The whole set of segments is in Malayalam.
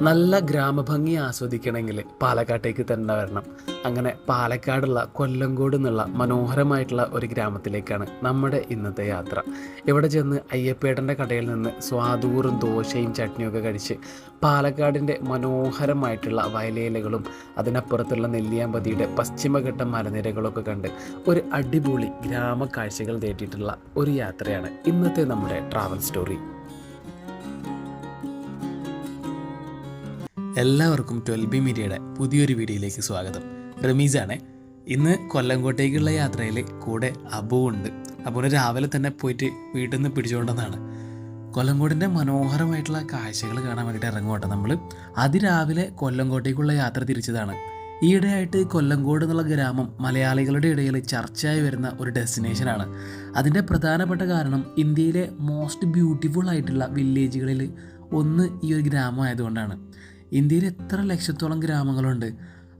നല്ല ഗ്രാമഭംഗി ആസ്വദിക്കണമെങ്കിൽ പാലക്കാട്ടേക്ക് തന്നെ വരണം. അങ്ങനെ പാലക്കാടുള്ള കൊല്ലങ്കോട് എന്നുള്ള മനോഹരമായിട്ടുള്ള ഒരു ഗ്രാമത്തിലേക്കാണ് നമ്മുടെ ഇന്നത്തെ യാത്ര. ഇവിടെ ചെന്ന് അയ്യപ്പേട്ടന്റെ കടയിൽ നിന്ന് സ്വാദൂറും ദോശയും ചട്നിയൊക്കെ കഴിച്ച് പാലക്കാടിന്റെ മനോഹരമായിട്ടുള്ള വയലേലകളും അതിനപ്പുറത്തുള്ള നെല്ലിയാമ്പതിയുടെ പശ്ചിമഘട്ട മലനിരകളൊക്കെ കണ്ട് ഒരു അടിപൊളി ഗ്രാമ കാഴ്ചകൾ തേടിയിട്ടുള്ള ഒരു യാത്രയാണ് ഇന്നത്തെ നമ്മുടെ ട്രാവൽ സ്റ്റോറി. എല്ലാവർക്കും ട്വൽവ് ബി മീഡിയയുടെ പുതിയൊരു വീഡിയോയിലേക്ക് സ്വാഗതം. റമീസാണ്. ഇന്ന് കൊല്ലംകോട്ടേക്കുള്ള യാത്രയിൽ കൂടെ അബു ഉണ്ട്. അബുവിനെ രാവിലെ തന്നെ പോയിട്ട് വീട്ടിൽ നിന്ന് പിടിച്ചുകൊണ്ടെന്നാണ് കൊല്ലംകോടിന്റെ മനോഹരമായിട്ടുള്ള കാഴ്ചകൾ കാണാൻ വേണ്ടിയിട്ട് ഇറങ്ങുകട്ടെ നമ്മൾ അതിരാവിലെ കൊല്ലംകോട്ടേക്കുള്ള യാത്ര തിരിച്ചതാണ്. ഈയിടെയായിട്ട് കൊല്ലങ്കോട് എന്നുള്ള ഗ്രാമം മലയാളികളുടെ ഇടയിൽ ചർച്ചയായി വരുന്ന ഒരു ഡെസ്റ്റിനേഷനാണ്. അതിന്റെ പ്രധാനപ്പെട്ട കാരണം ഇന്ത്യയിലെ മോസ്റ്റ് ബ്യൂട്ടിഫുൾ ആയിട്ടുള്ള വില്ലേജുകളിൽ ഒന്ന് ഈ ഒരു ഗ്രാമം ആയതുകൊണ്ടാണ് ഇന്ത്യയിൽ എത്ര ലക്ഷത്തോളം ഗ്രാമങ്ങളുണ്ട്?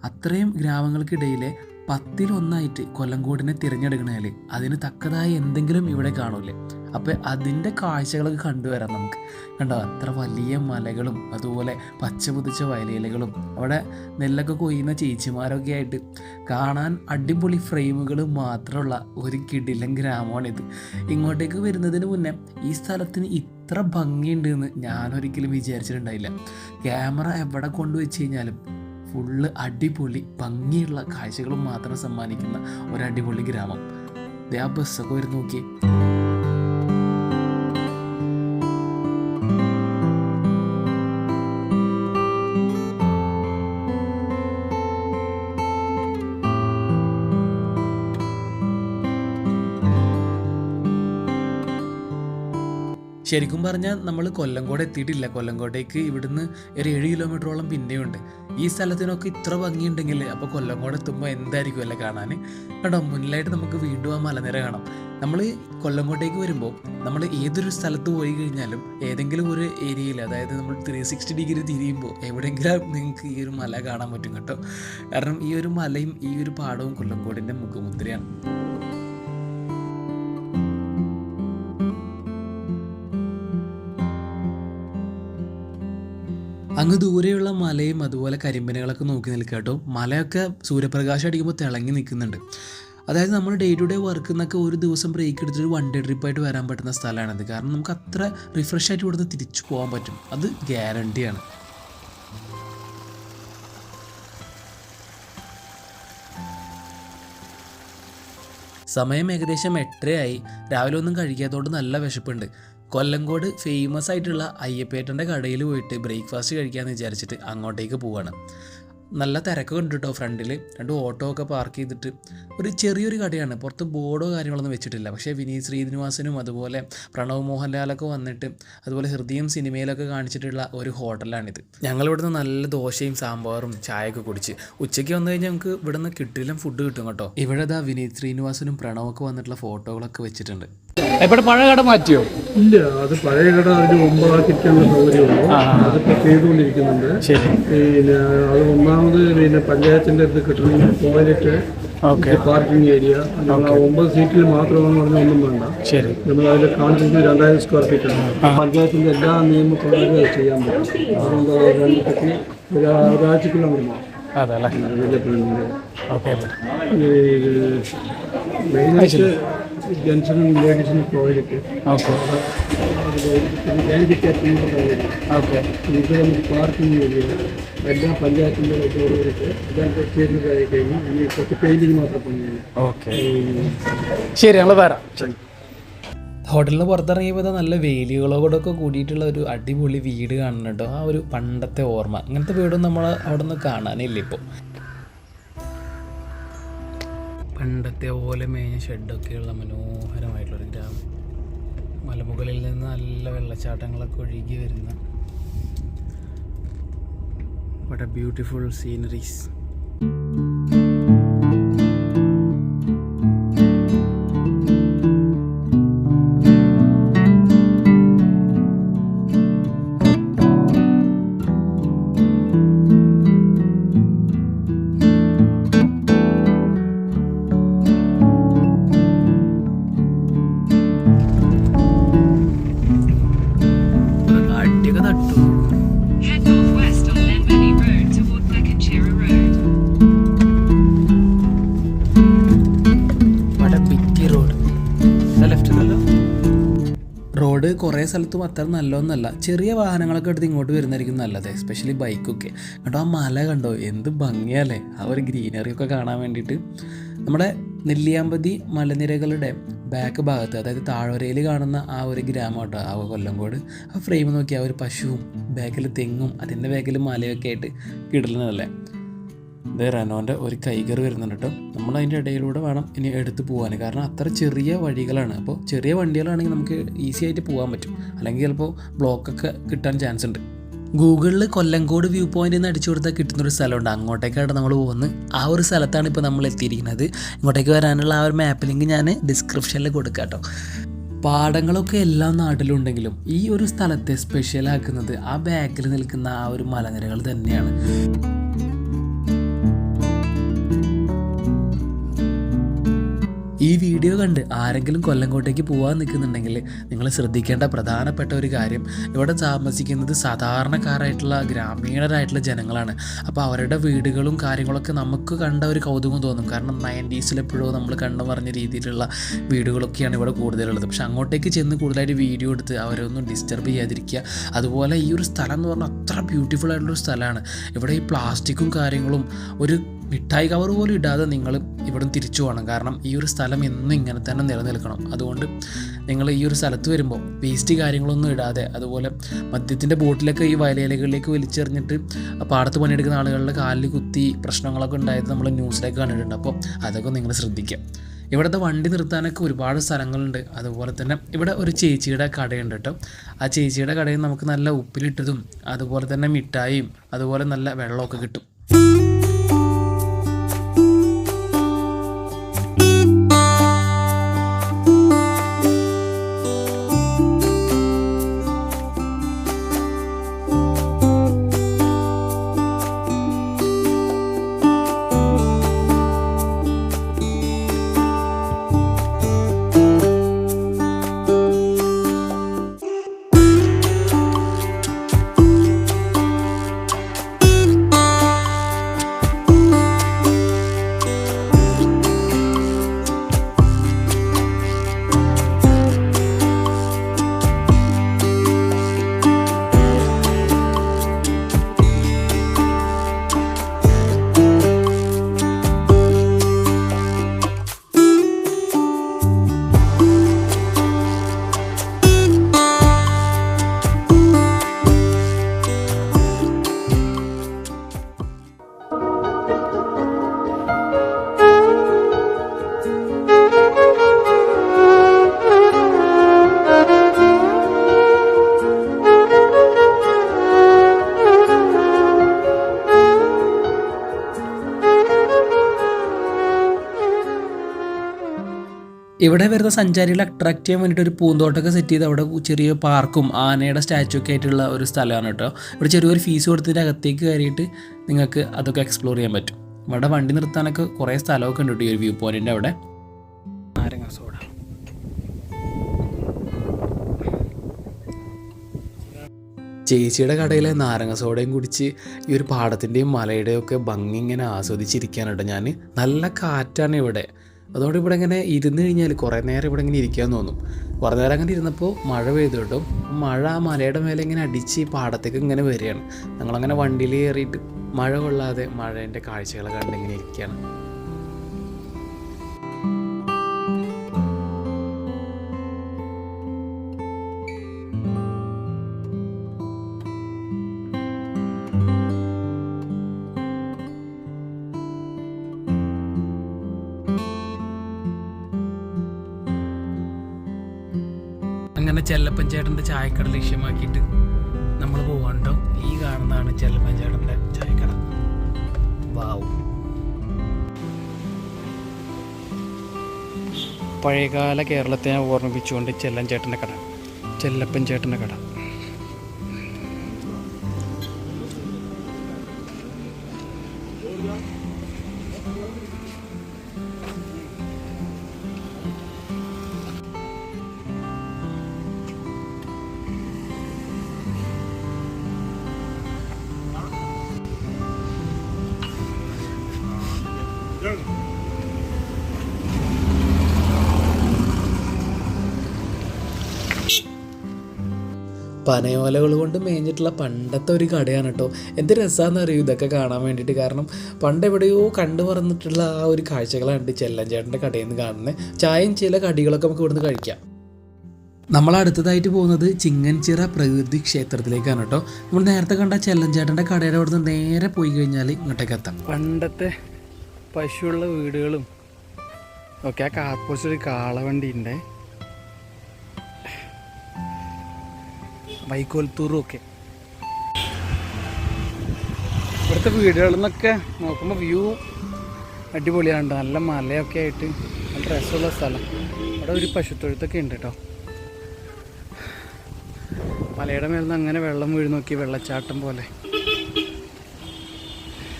അത്രയും ഗ്രാമങ്ങൾക്കിടയിലെ പത്തിലൊന്നായിട്ട് കൊല്ലങ്കോടിനെ തിരഞ്ഞെടുക്കണേൽ അതിന് തക്കതായ എന്തെങ്കിലും ഇവിടെ കാണൂലേ അപ്പോൾ അതിന്റെ കാഴ്ചകളൊക്കെ കണ്ടുവരാം നമുക്ക്. കണ്ടോ? അത്ര വലിയ മലകളും അതുപോലെ പച്ച പുതിച്ച വയലേലകളും അവിടെ നെല്ലൊക്കെ കൊയ്യുന്ന ചേച്ചിമാരൊക്കെ ആയിട്ട് കാണാൻ അടിപൊളി ഫ്രെയിമുകൾ മാത്രമുള്ള ഒരു കിടിലൻ ഗ്രാമമാണിത്. ഇങ്ങോട്ടേക്ക് വരുന്നതിന് മുന്നേ ഈ സ്ഥലത്തിന് ഇത്ര ഭംഗിയുണ്ട് എന്ന് ഞാനൊരിക്കലും വിചാരിച്ചിട്ടുണ്ടായില്ല. ക്യാമറ എവിടെ കൊണ്ടുവച്ച് കഴിഞ്ഞാലും ഫുള്ള് അടിപൊളി ഭംഗിയുള്ള കാഴ്ചകളും മാത്രം സമ്മാനിക്കുന്ന ഒരു അടിപൊളി ഗ്രാമം. ദേ ആ ബസ്സൊക്കെ വരും നോക്കി ശരിക്കും പറഞ്ഞാൽ നമ്മൾ കൊല്ലംകോട് എത്തിയിട്ടില്ല. കൊല്ലംകോട്ടേക്ക് ഇവിടുന്ന് ഒരു ഏഴ് കിലോമീറ്ററോളം പിന്നെയുണ്ട്. ഈ സ്ഥലത്തിനൊക്കെ ഇത്ര ഭംഗിയുണ്ടെങ്കിൽ അപ്പോൾ കൊല്ലംകോട് എത്തുമ്പോൾ എന്തായിരിക്കും അല്ലേ കാണാൻ കേട്ടോ മുന്നിലായിട്ട് നമുക്ക് വീണ്ടും ആ മലനിര കാണാം. നമ്മൾ കൊല്ലംകോട്ടേക്ക് വരുമ്പോൾ നമ്മൾ ഏതൊരു സ്ഥലത്ത് പോയി കഴിഞ്ഞാലും ഏതെങ്കിലും ഒരു ഏരിയയിൽ അതായത് നമ്മൾ ത്രീ സിക്സ്റ്റി ഡിഗ്രി തിരിയുമ്പോൾ എവിടെയെങ്കിലും നിങ്ങൾക്ക് ഈ ഒരു മല കാണാൻ പറ്റും കേട്ടോ. കാരണം ഈ ഒരു മലയും ഈ ഒരു പാടവും കൊല്ലംകോടിന്റെ മുഖമുദ്രയാണ്. അങ്ങ് ദൂരെയുള്ള മലയും അതുപോലെ കരിമ്പനകളൊക്കെ നോക്കി നിൽക്കുക കേട്ടോ. മലയൊക്കെ സൂര്യപ്രകാശം അടിക്കുമ്പോൾ തിളങ്ങി നിൽക്കുന്നുണ്ട്. അതായത് നമ്മൾ ഡേ ടു ഡേ വർക്ക് എന്നൊക്കെ ഒരു ദിവസം ബ്രേക്ക് എടുത്തിട്ട് വൺ ഡേ ട്രിപ്പായിട്ട് വരാൻ പറ്റുന്ന സ്ഥലമാണിത് കാരണം നമുക്ക് അത്ര റിഫ്രഷ് ആയിട്ട് ഇവിടുന്ന് തിരിച്ചു പോകാൻ പറ്റും. അത് ഗ്യാരണ്ടിയാണ് സമയം ഏകദേശം എട്ടരയായി. രാവിലെ ഒന്നും കഴിക്കാത്തതുകൊണ്ട് നല്ല വിശപ്പുണ്ട്. കൊല്ലങ്കോട് ഫേമസ് ആയിട്ടുള്ള അയ്യപ്പേട്ടന്റെ കടയിൽ പോയിട്ട് ബ്രേക്ക്ഫാസ്റ്റ് കഴിക്കാമെന്ന് വിചാരിച്ചിട്ട് അങ്ങോട്ടേക്ക് പോവാണ്. നല്ല തിരക്കൊക്കെ ഉണ്ട് കേട്ടോ ഫ്രണ്ടിൽ രണ്ട് ഓട്ടോ ഒക്കെ പാർക്ക് ചെയ്തിട്ട് ഒരു ചെറിയൊരു കടയാണ്. പുറത്ത് ബോർഡോ കാര്യങ്ങളൊന്നും വെച്ചിട്ടില്ല. പക്ഷേ വിനീത് ശ്രീനിവാസനും അതുപോലെ പ്രണവ് മോഹൻലാലൊക്കെ വന്നിട്ട് അതുപോലെ ഹൃദയം സിനിമയിലൊക്കെ കാണിച്ചിട്ടുള്ള ഒരു ഹോട്ടലാണിത്. ഞങ്ങളിവിടുന്ന് നല്ല ദോശയും സാമ്പാറും ചായയൊക്കെ കുടിച്ച് ഉച്ചയ്ക്ക് വന്നു കഴിഞ്ഞാൽ നമുക്ക് ഇവിടുന്ന് കിട്ടില്ല ഫുഡ് കിട്ടും കേട്ടോ. ഇവിടെ ദാ വിനീത് ശ്രീനിവാസനും പ്രണവൊക്കെ വന്നിട്ടുള്ള ഫോട്ടോകളൊക്കെ വെച്ചിട്ടുണ്ട്. എവിടെ പഴയ കട മാറ്റിയോ? ഇല്ല അത് പഴയ കട അതിന് ഒമ്പതാക്കിയിട്ടുള്ള സൗകര്യമുള്ളൂ അതൊക്കെ ചെയ്തുകൊണ്ടിരിക്കുന്നുണ്ട്. ശരി. പിന്നെ അത് ഒന്നാമത് പിന്നെ പഞ്ചായത്തിന്റെ അടുത്ത് കിട്ടുന്ന ടോയ്ലറ്റ് പാർക്കിംഗ് ഏരിയ. ഒമ്പത് സീറ്റിൽ മാത്രമാണെന്ന് പറഞ്ഞാൽ ഒന്നും വേണ്ട. ശരി. നമ്മൾ അതിൽ കാണിച്ചിട്ട് രണ്ടായിരം സ്ക്വയർ ഫീറ്റ് ആണ്. പഞ്ചായത്തിന്റെ എല്ലാ നിയമപ്രകാരം അത് ചെയ്യാൻ പറ്റും. അതുകൊണ്ട് രണ്ടൊക്കെ ഒരു ഒരാഴ്ചക്കുള്ള നിർമ്മാണം അതെ ഓക്കെ. മെയിനായിട്ട് ജെൻസിനും ലേഡീസിനും ടോയ്ലറ്റ് ഓക്കെ. ഹാൻഡിക്യാപ്പിനുള്ള ടോയ്ലറ്റ് ഓക്കെ. ഇത് നമുക്ക് പാർക്കിംഗ് ഏരിയ എല്ലാ പഞ്ചായത്തിന്റെ ടോയ്ലറ്റ് എല്ലാം ചെയ്തതായി കഴിഞ്ഞു ഇനി കുറച്ച് പെയിന്റിങ് മാത്രം പണിയാണ്. ഓക്കെ. ശരി ഞങ്ങൾ വരാം. ഹോട്ടലിൽ നിന്ന് പുറത്തിറങ്ങിയപ്പോൾ നല്ല വേലികളോടൊക്കെ കൂടിയിട്ടുള്ള ഒരു അടിപൊളി വീട് കാണുന്നുണ്ടോ ആ ഒരു പണ്ടത്തെ ഓർമ്മ. അങ്ങനത്തെ വീടും നമ്മൾ അവിടെ നിന്ന് കാണാനില്ല ഇപ്പോൾ പണ്ടത്തെ പോലെ മേഞ്ഞ ഷെഡൊക്കെയുള്ള മനോഹരമായിട്ടുള്ളൊരു ഗ്രാമം. മലമുകളിൽ നിന്ന് നല്ല വെള്ളച്ചാട്ടങ്ങളൊക്കെ ഒഴുകി വരുന്ന. വട്ട് ബ്യൂട്ടിഫുൾ സീനറീസ് ഒക്കെ തട്ടു റോഡ്. കുറേ സ്ഥലത്തും അത്ര നല്ലതൊന്നല്ല. ചെറിയ വാഹനങ്ങളൊക്കെ എടുത്ത് ഇങ്ങോട്ട് വരുന്നതായിരിക്കും നല്ലത് എസ്പെഷ്യലി ബൈക്കൊക്കെ കേട്ടോ ആ മല കണ്ടോ? എന്ത് ഭംഗിയല്ലേ? ആ ഒരു ഗ്രീനറി ഒക്കെ കാണാൻ വേണ്ടിയിട്ട്. നമ്മുടെ നെല്ലിയാമ്പതി മലനിരകളുടെ ബാക്ക് ഭാഗത്ത് അതായത് താഴ്വരയിൽ കാണുന്ന ആ ഒരു ഗ്രാമം കേട്ടോ ആ കൊല്ലംകോട്. ആ ഫ്രെയിം നോക്കി ആ ഒരു പശുവും ബാക്കിൽ തെങ്ങും അതിന്റെ ബാക്കിൽ മലയൊക്കെ ആയിട്ട് കിടലുന്നതല്ലേ? ഇത് റെനോന്റെ ഒരു കൈകർ വരുന്നുണ്ട് കേട്ടോ. നമ്മൾ അതിന്റെ ഇടയിലൂടെ വേണം ഇനി എടുത്ത് പോകാൻ കാരണം അത്ര ചെറിയ വഴികളാണ്. അപ്പോൾ ചെറിയ വണ്ടികളാണെങ്കിൽ നമുക്ക് ഈസി ആയിട്ട് പോകാൻ പറ്റും. അല്ലെങ്കിൽ ചിലപ്പോൾ ബ്ലോക്കൊക്കെ കിട്ടാൻ ചാൻസ് ഉണ്ട്. ഗൂഗിളിൽ കൊല്ലങ്കോട് വ്യൂ പോയിന്റ് നിന്ന് അടിച്ചു കൊടുത്താൽ കിട്ടുന്നൊരു സ്ഥലമുണ്ട്. അങ്ങോട്ടേക്കാണ് നമ്മൾ പോകുന്നത്. ആ ഒരു സ്ഥലത്താണ് ഇപ്പോൾ നമ്മൾ എത്തിയിരിക്കുന്നത്. ഇങ്ങോട്ടേക്ക് വരാനുള്ള ആ ഒരു മാപ്പ് ലിങ്ക് ഞാൻ ഡിസ്ക്രിപ്ഷനിൽ കൊടുക്കാം കേട്ടോ. പാടങ്ങളൊക്കെ എല്ലാ നാട്ടിലുണ്ടെങ്കിലും ഈ ഒരു സ്ഥലത്തെ സ്പെഷ്യലാക്കുന്നത് ആ ബാക്കിൽ നിൽക്കുന്ന ആ ഒരു മലനിരകൾ തന്നെയാണ്. ഈ വീഡിയോ കണ്ട് ആരെങ്കിലും കൊല്ലങ്കോട്ടേക്ക് പോകാൻ നിൽക്കുന്നുണ്ടെങ്കിൽ നിങ്ങൾ ശ്രദ്ധിക്കേണ്ട പ്രധാനപ്പെട്ട ഒരു കാര്യം ഇവിടെ താമസിക്കുന്നത് സാധാരണക്കാരായിട്ടുള്ള ഗ്രാമീണരായിട്ടുള്ള ജനങ്ങളാണ്. അപ്പോൾ അവരുടെ വീടുകളും കാര്യങ്ങളൊക്കെ നമുക്ക് കണ്ട ഒരു കൗതുകം തോന്നും. കാരണം നയന്റീസിലെപ്പോഴോ നമ്മൾ കണ്ടു പറഞ്ഞ രീതിയിലുള്ള വീടുകളൊക്കെയാണ് ഇവിടെ കൂടുതലുള്ളത്. പക്ഷെ അങ്ങോട്ടേക്ക് ചെന്ന് കൂടുതലായിട്ട് വീഡിയോ എടുത്ത് അവരൊന്നും ഡിസ്റ്റർബ് ചെയ്യാതിരിക്കുക. അതുപോലെ ഈ ഒരു സ്ഥലം എന്ന് പറഞ്ഞാൽ അത്ര ബ്യൂട്ടിഫുൾ ആയിട്ടുള്ളൊരു സ്ഥലമാണ്. ഇവിടെ ഈ പ്ലാസ്റ്റിക്കും കാര്യങ്ങളും ഒരു മിഠായി കവർ പോലും ഇടാതെ നിങ്ങൾ ഇവിടുന്ന് തിരിച്ചു പോകണം. കാരണം ഈ ഒരു സ്ഥലം എന്നും ഇങ്ങനെ തന്നെ നിലനിൽക്കണം. അതുകൊണ്ട് നിങ്ങൾ ഈ ഒരു സ്ഥലത്ത് വരുമ്പോൾ വേസ്റ്റ് കാര്യങ്ങളൊന്നും ഇടാതെ അതുപോലെ മദ്യത്തിന്റെ ബോട്ടിലൊക്കെ ഈ വയലേലകളിലേക്ക് വലിച്ചെറിഞ്ഞിട്ട് പാടത്ത് പണിയെടുക്കുന്ന ആളുകളുടെ കാലിൽ കുത്തി പ്രശ്നങ്ങളൊക്കെ ഉണ്ടായത് നമ്മൾ ന്യൂസിലൊക്കെ കണ്ടിട്ടുണ്ട്. അപ്പോൾ അതൊക്കെ നിങ്ങൾ ശ്രദ്ധിക്കുക. ഇവിടുത്തെ വണ്ടി നിർത്താനൊക്കെ ഒരുപാട് സ്ഥലങ്ങളുണ്ട്. അതുപോലെ തന്നെ ഇവിടെ ഒരു ചേച്ചിയുടെ കടയുണ്ട് കേട്ടോ. ആ ചേച്ചിയുടെ കടയിൽ നമുക്ക് നല്ല ഉപ്പിലിട്ടതും അതുപോലെ തന്നെ മിഠായിയും അതുപോലെ നല്ല വെള്ളമൊക്കെ കിട്ടും. ഇവിടെ വരുന്ന സഞ്ചാരികളെ അട്രാക്ട് ചെയ്യാൻ വേണ്ടിയിട്ട് ഒരു പൂന്തോട്ടമൊക്കെ സെറ്റ് ചെയ്ത് അവിടെ ചെറിയ പാർക്കും ആനയുടെ സ്റ്റാച്ചു ഒക്കെ ആയിട്ടുള്ള ഒരു സ്ഥലമാണ് കേട്ടോ. ഇവിടെ ചെറിയൊരു ഫീസ് കൊടുത്തിട്ട് അകത്തേക്ക് കയറിയിട്ട് നിങ്ങൾക്ക് അതൊക്കെ എക്സ്പ്ലോർ ചെയ്യാൻ പറ്റും. ഇവിടെ വണ്ടി നിർത്താനൊക്കെ കുറേ സ്ഥലമൊക്കെ ഉണ്ട് കേട്ടോ ഈ ഒരു വ്യൂ പോയിന്റിന്റെ അവിടെ. ചേച്ചിയുടെ കടയിലെ നാരങ്ങ സോഡയും കുടിച്ച് ഈ ഒരു പാടത്തിന്റെയും മലയുടെയും ഒക്കെ ഭംഗി ഇങ്ങനെ ആസ്വദിച്ചിരിക്കാനുണ്ട് ഞാൻ നല്ല കാറ്റാണ് ഇവിടെ. അതുകൊണ്ട് ഇവിടെ ഇങ്ങനെ ഇരുന്ന് കഴിഞ്ഞാൽ കുറേ നേരം ഇവിടെ ഇങ്ങനെ ഇരിക്കാൻ തോന്നും. കുറേ നേരം അങ്ങനെ ഇരുന്നപ്പോൾ മഴ പെയ്തു കേട്ടോ. മഴ ആ മലയുടെ മേലെ ഇങ്ങനെ അടിച്ച് പാടത്തേക്ക് ഇങ്ങനെ വരികയാണ്. ഞങ്ങളങ്ങനെ വണ്ടിയിൽ കയറിയിട്ട് മഴ കൊള്ളാതെ മഴേന്റെ കാഴ്ചകളൊക്കെ കണ്ടിങ്ങനെ ഇരിക്കുകയാണ്. ചെല്ലപ്പൻ ചേട്ടന്റെ ചായക്കട ലക്ഷ്യമാക്കിയിട്ട് നമ്മൾ പോകണ്ടോ ഈ കാണുന്നതാണ് ചെല്ലപ്പൻ ചേട്ടന്റെ ചായക്കട. വാവ് പഴയകാല കേരളത്തെ ഓർമ്മിപ്പിച്ചുകൊണ്ട് ചെല്ലൻ ചേട്ടന്റെ കട. ചെല്ലപ്പൻ ചേട്ടന്റെ കട. പനയോലകൾ കൊണ്ട് മേഞ്ഞിട്ടുള്ള പണ്ടത്തെ ഒരു കടയാണ് കേട്ടോ. എന്ത് രസമാണെന്ന് അറിയൂ? ഇതൊക്കെ കാണാൻ വേണ്ടിയിട്ട്. കാരണം പണ്ട് എവിടെയോ കണ്ടു പറഞ്ഞിട്ടുള്ള ആ ഒരു കാഴ്ചകളാണ് ചെല്ലൻ ചേട്ടന്റെ കടയിൽ നിന്ന് കാണുന്നത് ചായയും ചില കടികളൊക്കെ നമുക്ക് ഇവിടുന്ന് കഴിക്കാം. നമ്മൾ അടുത്തതായിട്ട് പോകുന്നത് ചിങ്ങൻചിറ പ്രകൃതി ക്ഷേത്രത്തിലേക്കാണ് കേട്ടോ. നമ്മൾ നേരത്തെ കണ്ട ചെല്ലഞ്ചേട്ടന്റെ കടയുടെ അവിടുന്ന് നേരെ പോയി കഴിഞ്ഞാൽ ഇങ്ങോട്ടേക്ക് എത്താം. പണ്ടത്തെ പശുവുള്ള വീടുകളും ഒക്കെ ആ കാർപ്പോസ്റ്റ് ഒരു കാളവണ്ടി ഉണ്ട് വൈക്കോൽത്തൂറും ഒക്കെ ഇവിടുത്തെ വീടുകളിൽ നിന്നൊക്കെ നോക്കുമ്പോൾ വ്യൂ അടിപൊളിയാണ് നല്ല മലയൊക്കെ ആയിട്ട് നല്ല രസമുള്ള സ്ഥലം. അവിടെ ഒരു പശുത്തൊഴുത്തൊക്കെ ഉണ്ട് കേട്ടോ മലയുടെ മേലിൽ നിന്ന് അങ്ങനെ വെള്ളം വീഴ് നോക്കി വെള്ളച്ചാട്ടം പോലെ.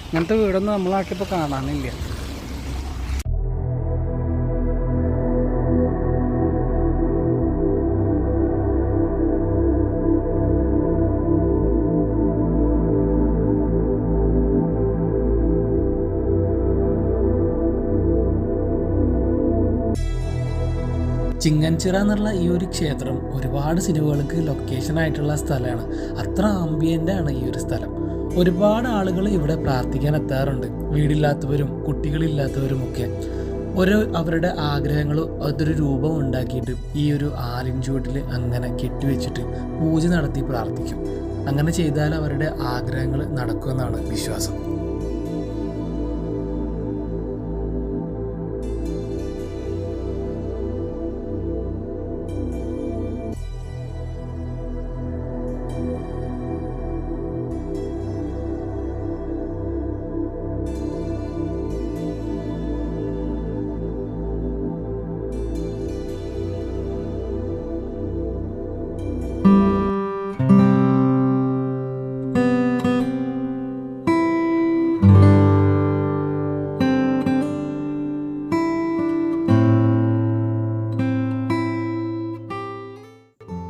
അങ്ങനത്തെ വീടൊന്നും നമ്മളാക്കിയപ്പോൾ കാണാനില്ല. ചിങ്ങൻചിറ എന്നുള്ള ഈ ഒരു ക്ഷേത്രം ഒരുപാട് സിനിമകൾക്ക് ലൊക്കേഷൻ ആയിട്ടുള്ള സ്ഥലമാണ്. അത്ര ആംബിയന്റ് ആണ് ഈ ഒരു സ്ഥലം. ഒരുപാട് ആളുകൾ ഇവിടെ പ്രാർത്ഥിക്കാൻ എത്താറുണ്ട്. വീടില്ലാത്തവരും കുട്ടികളില്ലാത്തവരും ഒക്കെ. ഓരോ അവരുടെ ആഗ്രഹങ്ങൾ അതൊരു രൂപം ഉണ്ടാക്കിയിട്ട് ഈ ഒരു ആലിൻ ചുവട്ടിൽ അങ്ങനെ കെട്ടിവെച്ചിട്ട് പൂജ നടത്തി പ്രാർത്ഥിക്കും. അങ്ങനെ ചെയ്താൽ അവരുടെ ആഗ്രഹങ്ങൾ നടക്കുമെന്നാണ് വിശ്വാസം.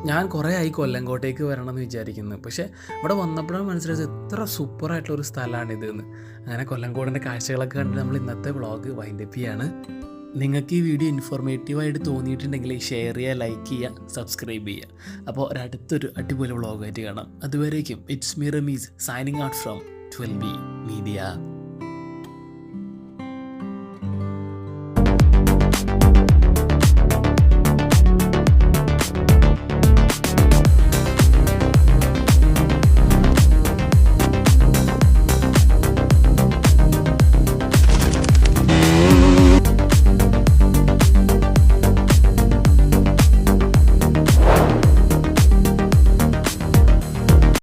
ഞാൻ കുറേ ആയി കൊല്ലങ്കോട്ടേക്ക് വരണം എന്ന് വിചാരിക്കുന്നു. പക്ഷേ ഇവിടെ വന്നപ്പോഴാണ് മനസ്സിലായത് എത്ര സൂപ്പറായിട്ടുള്ള ഒരു സ്ഥലമാണിത് എന്ന് അങ്ങനെ കൊല്ലങ്കോടിന്റെ കാഴ്ചകളൊക്കെ കണ്ട് നമ്മൾ ഇന്നത്തെ വ്ളോഗ് വൈൻഡപ്പ് ചെയ്യാണ്. നിങ്ങൾക്ക് ഈ വീഡിയോ ഇൻഫോർമേറ്റീവായിട്ട് തോന്നിയിട്ടുണ്ടെങ്കിൽ ഷെയർ ചെയ്യുക ലൈക്ക് ചെയ്യുക സബ്സ്ക്രൈബ് ചെയ്യുക. അപ്പോൾ ഒരടുത്തൊരു അടിപൊളി വ്ളോഗായിട്ട് കാണാം. അതുവരേക്കും it's me Rameez signing out from twelve B media